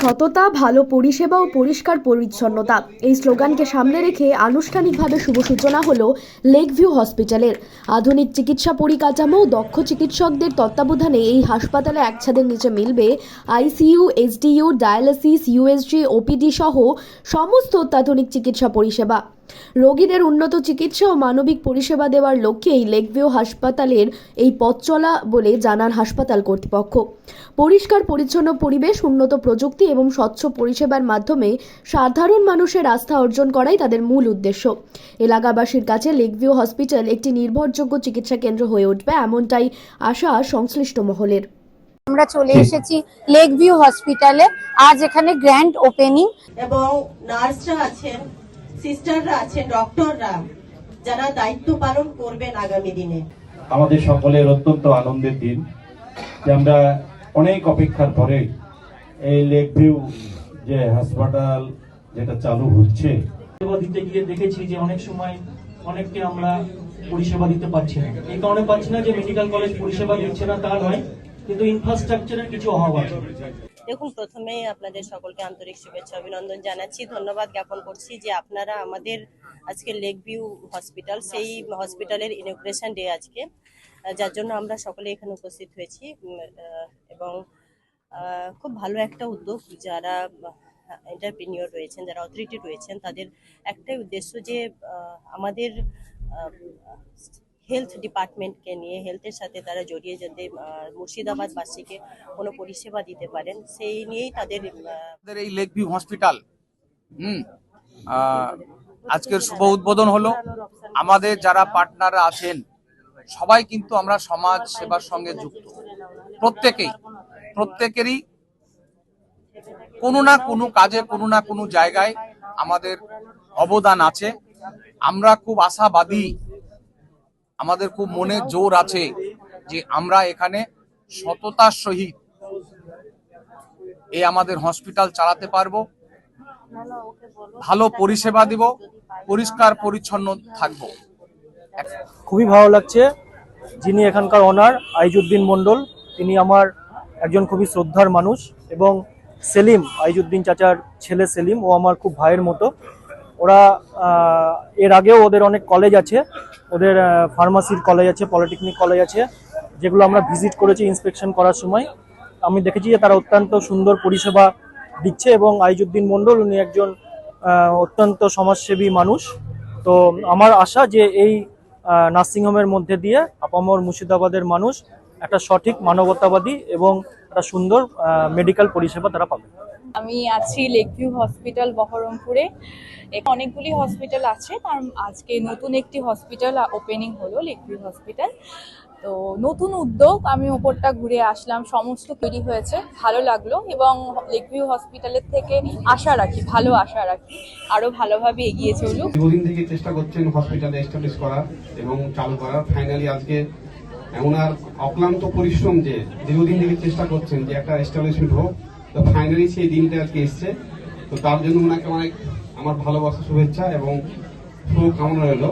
সততা, ভালো পরিষেবা ও পরিষ্কার পরিচ্ছন্নতা। এই স্লোগানকে সামনে রেখে আনুষ্ঠানিকভাবে শুভ সূচনা হল লেক ভিউ হসপিটালের। আধুনিক চিকিৎসা পরিকাঠামো দক্ষ চিকিৎসকদের তত্ত্বাবধানে এই হাসপাতালে এক ছাদের নিচে মিলবে ICU, SDU, dialysis, USG, OPD সহ সমস্ত অত্যাধুনিক চিকিৎসা পরিষেবা। রোগীদের উন্নত চিকিৎসা ও মানবিক পরিষেবা দেওয়ার লক্ষ্যে এই লেকভিউ হাসপাতালের এই পথ চলা বলে জানান হাসপাতাল কর্তৃপক্ষ। পরিষ্কার পরিচ্ছন্ন পরিবেশ উন্নত প্রযুক্তি এবং স্বচ্ছ পরিষেবার মাধ্যমে সাধারণ মানুষের আস্থা অর্জন করাই তাদের মূল উদ্দেশ্য। এলাকাবাসীর কাছে লেকভিউ হসপিটাল একটি নির্ভরযোগ্য চিকিৎসা কেন্দ্র হয়ে উঠবে এমনটাই আশা সংশ্লিষ্ট মহলের। আমরা চলে এসেছি লেক ভিউ হসপিটালে। আজ এখানে গ্র্যান্ড ওপেনিং। এবং নার্সরা আছেন। সিস্টাররা আছেন ডক্টররা যারা দায়িত্ব পালন করবেন আগামী দিনে। আমাদের সকলের অত্যন্ত আনন্দের দিন। যে আমরা অনেক অপেক্ষার পরে এই লেক ভিউ যে হাসপাতাল যেটা চালু হচ্ছে পরিষেবা দিতে গিয়ে দেখেছি যে অনেক সময় অনেককে আমরা পরিষেবা দিতে পারছি না। এই কারণে পাচ্ছি না যে মেডিকেল কলেজ পরিষেবা দিচ্ছে না তা নয়। কিন্তু ইনফ্রাস্ট্রাকচারের কিছু অভাব আছে। দেখুন, প্রথমেই আপনাদের সকলকে আন্তরিক শুভেচ্ছা, অভিনন্দন জানাচ্ছি। ধন্যবাদ জ্ঞাপন করছি যে আপনারা আমাদের আজকে লেক ভিউ হসপিটাল, সেই হসপিটালের ইনোগ্রেশন ডে আজকে, যার জন্য আমরা সকলে এখানে উপস্থিত হয়েছি। এবং খুব ভালো একটা উদ্যোগ যারা এন্টারপ্রিনিয়র রয়েছেন, যারা অথরিটি রয়েছেন, তাদের একটাই উদ্দেশ্য যে আমাদের হেলথ ডিপার্টমেন্টকে নিয়ে হেলথের সাথে তারা জড়িয়ে যাতে মুর্শিদাবাদবাসীকে কোনো পরিষেবা দিতে পারেন, সেই নিয়েই তাদের এই লেক ভিউ হসপিটাল, হুম আজকের শুভ উদ্বোধন হলো। আমাদের যারা পার্টনাররা আছেন, সবাই কিন্তু আমরা সমাজ সেবার সঙ্গে যুক্ত। প্রত্যেকেই, প্রত্যেকেরই কোনো না কোনো কাজে, কোনো না কোনো জায়গায় আমাদের অবদান আছে। আমরা খুব আশাবাদী আমাদের খুব মনে জোর আছে যে আমরা এখানে সততার সহিত এই আমাদের হসপিটাল চালাতে পারব। ভালো পরিষেবা দিব, পরিষ্কার পরিচ্ছন্ন থাকব। খুবই ভালো লাগছে। যিনি এখানকার অনার আইজুদ্দিন মন্ডল তিনি আমার একজন খুবই শ্রদ্ধার মানুষ এবং সেলিম, আইজুদ্দিন চাচার ছেলে সেলিম, ও আমার খুব ভাইয়ের মতো। ওরা এর আগেও ওদের অনেক কলেজ আছে। ওদের ফার্মাসির কলেজ আছে পলিটেকনিক কলেজ আছে, যেগুলো আমরা ভিজিট করেছি ইন্সপেকশন করার সময়। আমি দেখেছি যে তারা অত্যন্ত সুন্দর পরিষেবা দিচ্ছে এবং আইজুদ্দিন মণ্ডল উনি একজন অত্যন্ত সমাজসেবী মানুষ। তো আমার আশা যে এই নার্সিংহোমের মধ্যে দিয়ে আপামর মুর্শিদাবাদের মানুষ একটা সঠিক মানবতাবাদী এবং একটা সুন্দর মেডিকেল পরিষেবা তারা পাবে। আমি আছি লেকভিউ হসপিটাল বহরমপুরে। অনেকগুলি হসপিটাল আছে, তার আজকে নতুন একটি হসপিটাল ওপেনিং হলো লেকভিউ হসপিটাল। তো নতুন উদ্যোগ, আমি ওপরটা ঘুরে আসলাম, সমস্ত তৈরি হয়েছে, ভালো লাগল এবং লেকভিউ হসপিটালের থেকে আশা রাখি, ভালো আশা রাখি, আরও ভালোভাবে এগিয়ে চলুক। দীর্ঘদিন থেকে চেষ্টা করছেন হসপিটালে এস্টাবলিশ করার এবং চালু করার। ফাইনালি আজকে ওনার অক্লান্ত পরিশ্রম যে দীর্ঘদিন থেকে চেষ্টা করছেন যে একটা এস্টাবলিশমেন্ট হোক তো ফাইনালি সেই দিনটা আজকে এসছে। তো তার জন্য ওনাকে অনেক আমার ভালোবাসা, শুভেচ্ছা এবং শুভকামনা রইল।